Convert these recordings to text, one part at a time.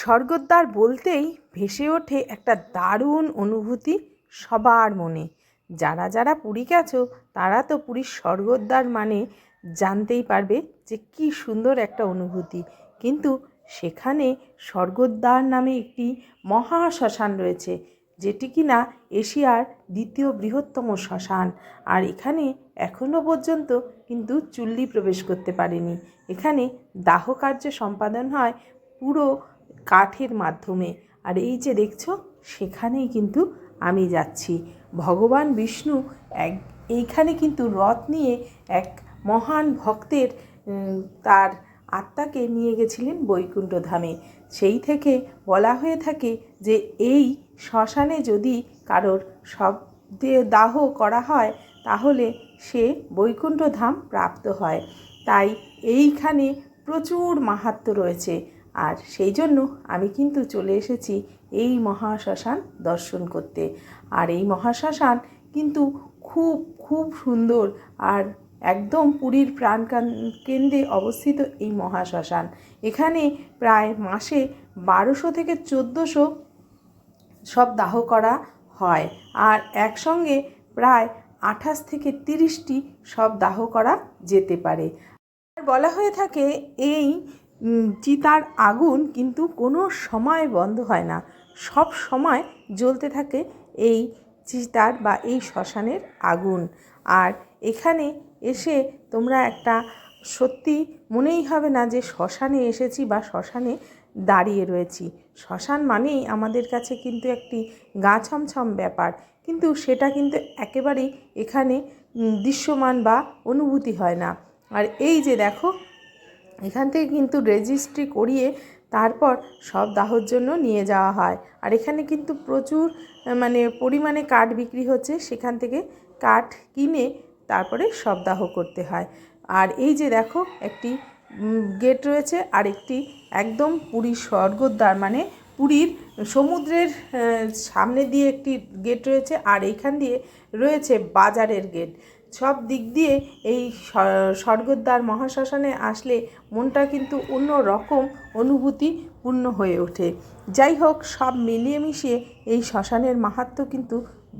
স্বর্গদ্বার বলতেই ভেসে ওঠে একটা দারুণ অনুভূতি সবার মনে। যারা যারা পুরী গেছো তারা তো পুরীর স্বর্গদ্বার মানে জানতেই পারবে যে কী সুন্দর একটা অনুভূতি। কিন্তু সেখানে স্বর্গদ্বার নামে একটি মহা শ্মশান রয়েছে, যেটি কিনা এশিয়ার দ্বিতীয় বৃহত্তম শ্মশান। আর এখানে এখনও পর্যন্ত কিন্তু চুল্লি প্রবেশ করতে পারেনি। এখানে দাহ কার্য সম্পাদন হয় পুরো কাঠের মাধ্যমে। আর এই যে দেখছ, সেখানেই কিন্তু আমি যাচ্ছি। ভগবান বিষ্ণু এক, এইখানে কিন্তু রথ নিয়ে এক মহান ভক্তের তার আত্মাকে নিয়ে গেছিলেন বৈকুণ্ঠ ধামে। সেই থেকে বলা হয়ে থাকে যে, এই শ্মশানে যদি কারোর সব দিয়ে দাহ করা হয়, তাহলে সে বৈকুণ্ঠ ধাম প্রাপ্ত হয়। তাই এইখানে প্রচুর মাহাত্ম্য রয়েছে। আর সেই জন্য আমি কিন্তু চলে এসেছি এই মহাশ্মশান দর্শন করতে। আর এই মহাশ্মশান কিন্তু খুব খুব সুন্দর আর একদম পুরীর প্রাণ কেন্দ্রে অবস্থিত এই মহাশ্মশান। এখানে প্রায় মাসে বারোশো থেকে চোদ্দোশো সব দাহ করা হয় আর একসঙ্গে প্রায় আঠাশ থেকে তিরিশটি সব দাহ করা যেতে পারে। আর বলা হয়ে থাকে এই চিতার আগুন কিন্তু কোনো সময় বন্ধ হয় না। সব সময় জ্বলতে থাকে এই চিতার বা এই শ্মশানের আগুন। আর এখানে এসে তোমরা একটা সত্যি মনেই হবে না যে শ্মশানে এসেছি বা শ্মশানে দাঁড়িয়ে রয়েছি। শ্মশান মানেই আমাদের কাছে কিন্তু একটি গা ছমছম ব্যাপার। কিন্তু সেটা কিন্তু একেবারেই এখানে দৃশ্যমান বা অনুভূতি হয় না। আর এই যে দেখো এখান থেকে কিন্তু রেজিস্ট্রি করিয়ে তারপর সব দাহর জন্য নিয়ে যাওয়া হয়। আর এখানে কিন্তু প্রচুর মানে পরিমাণে কাঠ বিক্রি হচ্ছে। সেখান থেকে কাঠ কিনে তারপরে সব দাহ করতে হয়। আর এই যে দেখো, একটি গেট রয়েছে আর একটি একদম পুরীর স্বর্গদ্বার মানে পুরীর সমুদ্রের সামনে দিয়ে একটি গেট রয়েছে। আর এইখান দিয়ে রয়েছে বাজারের গেট সব দিক দিয়ে এই স্বর্গদ্বার মহাশ্মশানে আসলে মনটা কিন্তু অন্য রকম অনুভূতি পূর্ণ হয়ে ওঠে। যাই হোক, সব মিলিয়ে মিশিয়ে এই শ্মশানের মাহাত্ম্য কিন্তু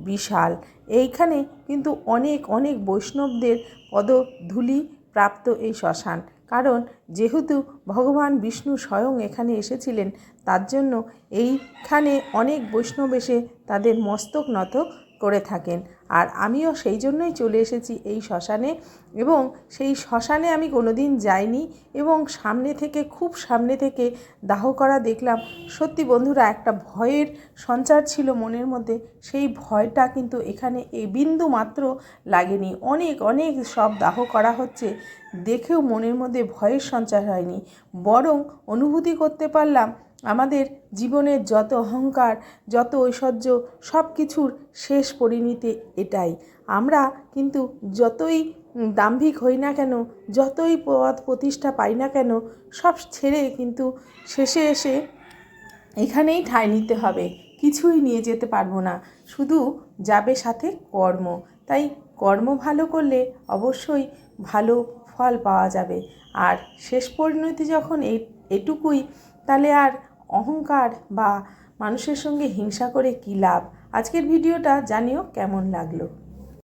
বিশাল। এইখানে কিন্তু অনেক অনেক বৈষ্ণবদের পদধূলি প্রাপ্ত এই শ্মশান। কারণ যেহেতু ভগবান বিষ্ণু স্বয়ং এখানে এসেছিলেন, তার জন্য এইখানে অনেক বৈষ্ণব এসে তাদের মস্তক নত করে থাকেন। আর আমিও সেই জন্যই চলে এসেছি এই শ্মশানে এবং সেই শ্মশানে আমি কোনোদিন যাইনি এবং সামনে থেকে, খুব সামনে থেকে দাহ করা দেখলাম। সত্যি বন্ধুরা, একটা ভয়ের সঞ্চার ছিল মনের মধ্যে। সেই ভয়টা কিন্তু এখানে এই বিন্দু মাত্র লাগেনি। অনেক অনেক সব দাহ করা হচ্ছে। দেখেও মনের মধ্যে ভয়ের সঞ্চার হয়নি। বরং অনুভূতি করতে পারলাম আমাদের জীবনের যত অহংকার, যত ঐশ্বর্য সব কিছুর শেষ পরিণতি এটাই। আমরা কিন্তু যতই দাম্ভিক হই না কেন, যতই পদ প্রতিষ্ঠা পাই না কেন, সব ছেড়ে কিন্তু শেষে এসে এখানেই ঠাঁই নিতে হবে। কিছুই নিয়ে যেতে পারব না। শুধু যাবে সাথে কর্ম। তাই কর্ম ভালো করলে অবশ্যই ভালো ফল পাওয়া যাবে। আর শেষ পরিণতি যখন এটুকুই, তাহলে আর অহংকার বা মানুষের সঙ্গে হিংসা করে কী লাভ? আজকের ভিডিওটা জানিও কেমন লাগল।